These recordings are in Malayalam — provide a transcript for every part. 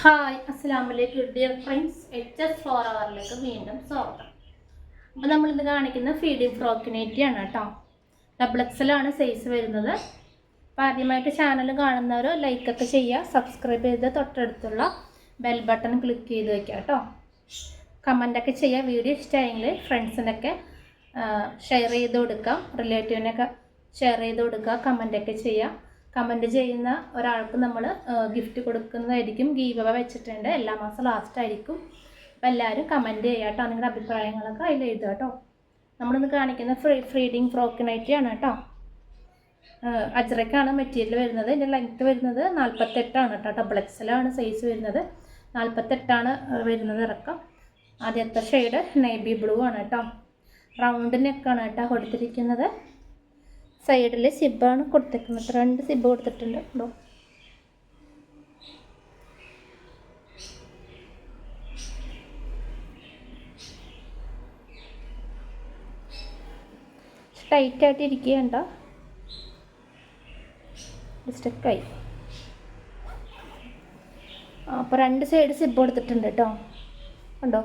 ഹായ് അസ്സാം വലൈക്കും dear friends H S four അവറിലേക്ക് വീണ്ടും സ്വാഗതം. അപ്പോൾ നമ്മളിത് കാണിക്കുന്ന ഫീഡിംഗ് ഫ്രോക്കിനേറ്റിയാണ് കേട്ടോ ഡബിൾ എക്സലാണ് സൈസ് വരുന്നത്. അപ്പോൾ ആദ്യമായിട്ട് ചാനൽ കാണുന്നവർ ലൈക്കൊക്കെ ചെയ്യുക. സബ്സ്ക്രൈബ് ചെയ്ത് തൊട്ടടുത്തുള്ള ബെൽ ബട്ടൺ ക്ലിക്ക് ചെയ്ത് വെക്കുക കേട്ടോ കമന്റൊക്കെ ചെയ്യുക. വീഡിയോ ഇഷ്ടമായെങ്കിൽ ഫ്രണ്ട്സിനൊക്കെ ഷെയർ ചെയ്ത് കൊടുക്കാം. റിലേറ്റീവിനൊക്കെ ഷെയർ ചെയ്ത് കൊടുക്കുക. കമന്റൊക്കെ ചെയ്യുക. കമന്റ് ചെയ്യുന്ന ഒരാൾക്ക് നമ്മൾ ഗിഫ്റ്റ് കൊടുക്കുന്നതായിരിക്കും. ഗീവ വെച്ചിട്ടുണ്ട്. എല്ലാ മാസം ലാസ്റ്റ് ആയിരിക്കും. അപ്പോൾ എല്ലാവരും കമന്റ് ചെയ്യുക കേട്ടോ. നിങ്ങളുടെ അഭിപ്രായങ്ങളൊക്കെ അതിൽ എഴുതുക കേട്ടോ. നമ്മളിന്ന് കാണിക്കുന്ന ഫ്രീ ഫ്രീഡിങ് ഫ്രോക്കിനായിട്ടാണ് കേട്ടോ. അജ്രക്കാണ് മെറ്റീരിയൽ വരുന്നത്. ഇതിന്റെ ലെങ്ത്ത് വരുന്നത് നാൽപ്പത്തെട്ടാണ് കേട്ടോ. ഡബിൾ എക്സലാണ് സൈസ് വരുന്നത്. നാൽപ്പത്തെട്ടാണ് വരുന്നത് ഇറക്കം. ആദ്യത്തെ ഷെയ്ഡ് നേവി ബ്ലൂ ആണ് കേട്ടോ. റൗണ്ട് നെക്കാണ് കേട്ടോ കൊടുത്തിരിക്കുന്നത്. സൈഡിൽ സിബാണ് കൊടുത്തേക്കുന്നത്. രണ്ട് സിബ് കൊടുത്തിട്ടുണ്ട് കേട്ടോ ടൈറ്റ് ആയിട്ട് ഇരിക്കുകയുണ്ട. സ്റ്റക്കായി അപ്പോൾ രണ്ട് സൈഡ് സിബ് കൊടുത്തിട്ടുണ്ട് കേട്ടോ ഉണ്ടോ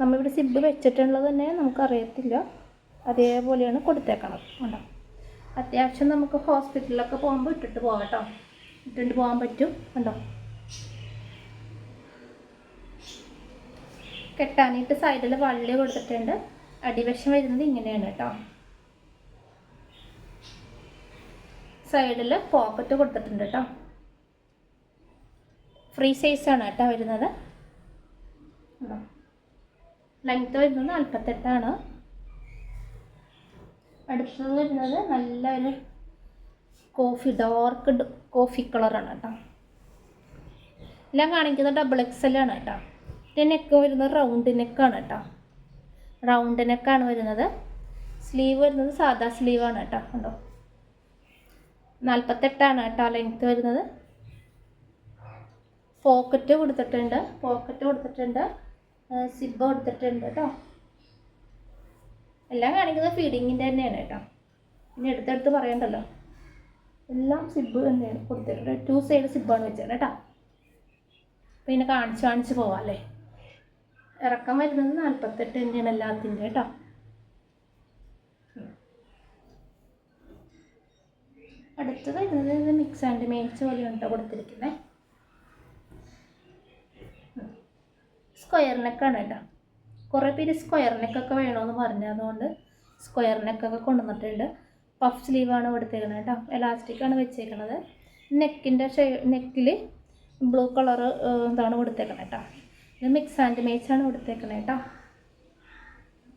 നമ്മളിവിടെ സിബ് വെച്ചിട്ടുള്ളത് തന്നെ നമുക്കറിയത്തില്ല. അതേപോലെയാണ് കൊടുത്തേക്കണം ഉണ്ടോ അത്യാവശ്യം നമുക്ക് ഹോസ്പിറ്റലിലൊക്കെ പോകുമ്പോൾ ഇട്ടിട്ട് പോകാം ഇട്ടിട്ട് പോകാൻ പറ്റും ഉണ്ടോ കെട്ടാനായിട്ട് സൈഡിൽ വള്ളി കൊടുത്തിട്ടുണ്ട്. അടിവശം വരുന്നത് ഇങ്ങനെയാണ് കേട്ടോ. സൈഡിൽ പോക്കറ്റ് കൊടുത്തിട്ടുണ്ട് കേട്ടോ. ഫ്രീ സൈസാണ് കേട്ടോ വരുന്നത്. ലെങ്ത് ലെങ്ത്ത് വരുന്നത് നാൽപ്പത്തെട്ടാണ് അടുത്തത് വരുന്നത് നല്ലൊരു കോഫി ഡാർക്ക് കോഫി കളറാണ് കേട്ടോ. എല്ലാം കാണിക്കുന്നത് ഡബിൾ എക്സ് എൽ ആണ് കേട്ടോ. ഇതിന്റെ നെക്ക് വരുന്നത് റൗണ്ട് നെക്കാണ് കേട്ടോ. റൗണ്ട് നെക്കാണ് വരുന്നത്. സ്ലീവ് വരുന്നത് സാദാ സ്ലീവാണ് കേട്ടോ. കണ്ടോ? നാൽപ്പത്തെട്ടാണ് കേട്ടോ ലെങ്ത്ത് വരുന്നത്. പോക്കറ്റ് കൊടുത്തിട്ടുണ്ട്. പോക്കറ്റ് കൊടുത്തിട്ടുണ്ട്. സിബ് കൊടുത്തിട്ടുണ്ട് കേട്ടോ. എല്ലാം കാണിക്കുന്നത് ഫീഡിങ്ങിന്റെ തന്നെയാണ് കേട്ടോ. ഇനി എടുത്തെടുത്ത് പറയണ്ടല്ലോ. എല്ലാം സിബ് തന്നെയാണ്. കൊടുത്തിട്ടുണ്ട്. ടു സൈഡ് സിബാണ് വെച്ചത് കേട്ടോ. പിന്നെ കാണിച്ച് കാണിച്ച് പോവാം അല്ലേ? ഇറക്കം വരുന്നത് നാൽപ്പത്തെട്ട് തന്നെയാണ് എല്ലാത്തിന്റെ കേട്ടോ. അടുത്തത് വരുന്നത് മിക്സ് ആൻഡ് മേച്ച് പോലെയാണ് കേട്ടോ കൊടുത്തിരിക്കുന്നത്. സ്ക്വയർ ആണ് കേട്ടോ. കുറേ പേര് സ്ക്വയർ നെക്കൊക്കെ വേണമെന്ന് പറഞ്ഞതുകൊണ്ട് സ്ക്വയർ നെക്കൊക്കെ കൊണ്ടുവന്നിട്ടുണ്ട്. പഫ് സ്ലീവാണ് കൊടുത്തേക്കുന്നത് കേട്ടോ എലാസ്റ്റിക്കാണ് വെച്ചേക്കുന്നത് നെക്കിന്റെ ഷേ നെക്കിൽ ബ്ലൂ കളർ ഇതാണ് കൊടുത്തേക്കുന്നത് കേട്ടോ ഇത് മിക്സ് ആൻഡ് മേച്ചാണ് കൊടുത്തേക്കുന്നത് കേട്ടോ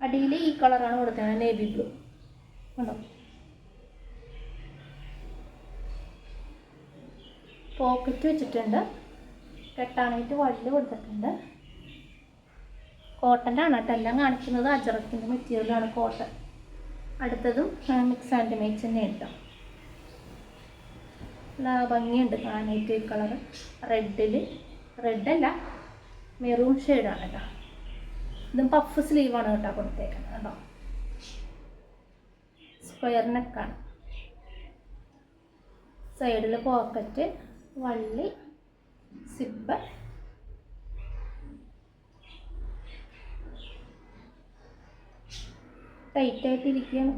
അടിയിൽ ഈ കളറാണ് കൊടുത്തേക്കുന്നത് നേവി ബ്ലൂ ഉണ്ടോ പോക്കറ്റ് വെച്ചിട്ടുണ്ട്. കെട്ടാനായിട്ട് വള്ളി കൊടുത്തിട്ടുണ്ട്. കോട്ടന്റെ ആണ് കേട്ടോ എല്ലാം കാണിക്കുന്നത് അജറക്കിന്റെ മെറ്റീരിയലാണ് കോട്ടൺ അടുത്തതും മിക്സ് ആൻഡ് മേച്ച് തന്നെ കേട്ടോ. നല്ല ഭംഗിയുണ്ട് ഈ കളർ റെഡിൽ റെഡല്ല മെറൂൺ ഷെയ്ഡാണ് കേട്ടോ. ഇതും പഫ് സ്ലീവാണ് കേട്ടോ കൊടുത്തേക്കുന്നത് കേട്ടോ. സ്ക്വയർ നെക്കാണ് സൈഡിൽ പോക്കറ്റ് വള്ളി സിബ് ടൈറ്റായിട്ടിരിക്കുകയാണ്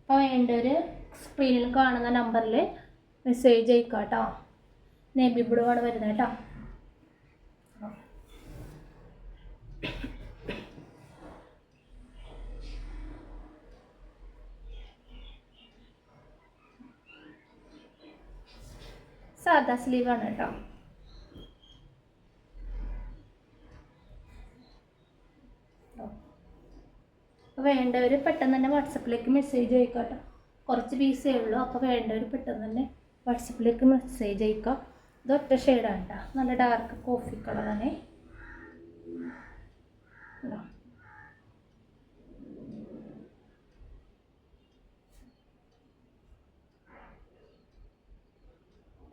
അപ്പോൾ വേണ്ടവർ സ്ക്രീനിൽ കാണുന്ന നമ്പറിൽ മെസ്സേജ് അയക്കാം കേട്ടോ നെബിബിടുവാണ് വരുന്നത് കേട്ടോ. സാദാ സ്ലീവാണ് കേട്ടോ. വേണ്ടവർ പെട്ടെന്ന് തന്നെ വാട്സപ്പിലേക്ക് മെസ്സേജ് അയക്കാം കേട്ടോ. കുറച്ച് പീസേ ഉള്ളൂ അപ്പോൾ വേണ്ടവർ പെട്ടെന്ന് തന്നെ വാട്സപ്പിലേക്ക് മെസ്സേജ് അയക്കാം. ഇത് ഒറ്റ ഷെയ്ഡാണ് കേട്ടോ. നല്ല ഡാർക്ക് കോഫി കളറാണ്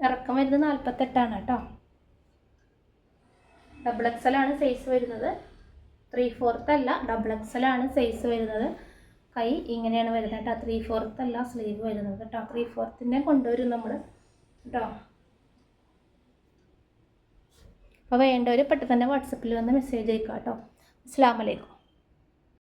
ഇറക്കം വരുന്നത് നാൽപ്പത്തെട്ടാണ് കേട്ടോ. ഡബിൾ എക്സലാണ് സൈസ് വരുന്നത്. ത്രീ ഫോർത്ത് അല്ല ഡബിൾ എക്സലാണ് സൈസ് വരുന്നത്. കൈ ഇങ്ങനെയാണ് വരുന്നത് കേട്ടോ. ത്രീ ഫോർത്ത് അല്ല സ്ലീവ് വരുന്നത് കേട്ടോ. ത്രീ ഫോർത്തിന്റെ കൊണ്ടുവരും നമ്മൾ കേട്ടോ. അപ്പോൾ വേണ്ടവർ പെട്ടെന്ന് തന്നെ വാട്സപ്പിൽ വന്ന് മെസ്സേജ് അയക്കാം കേട്ടോ. അസ്സാം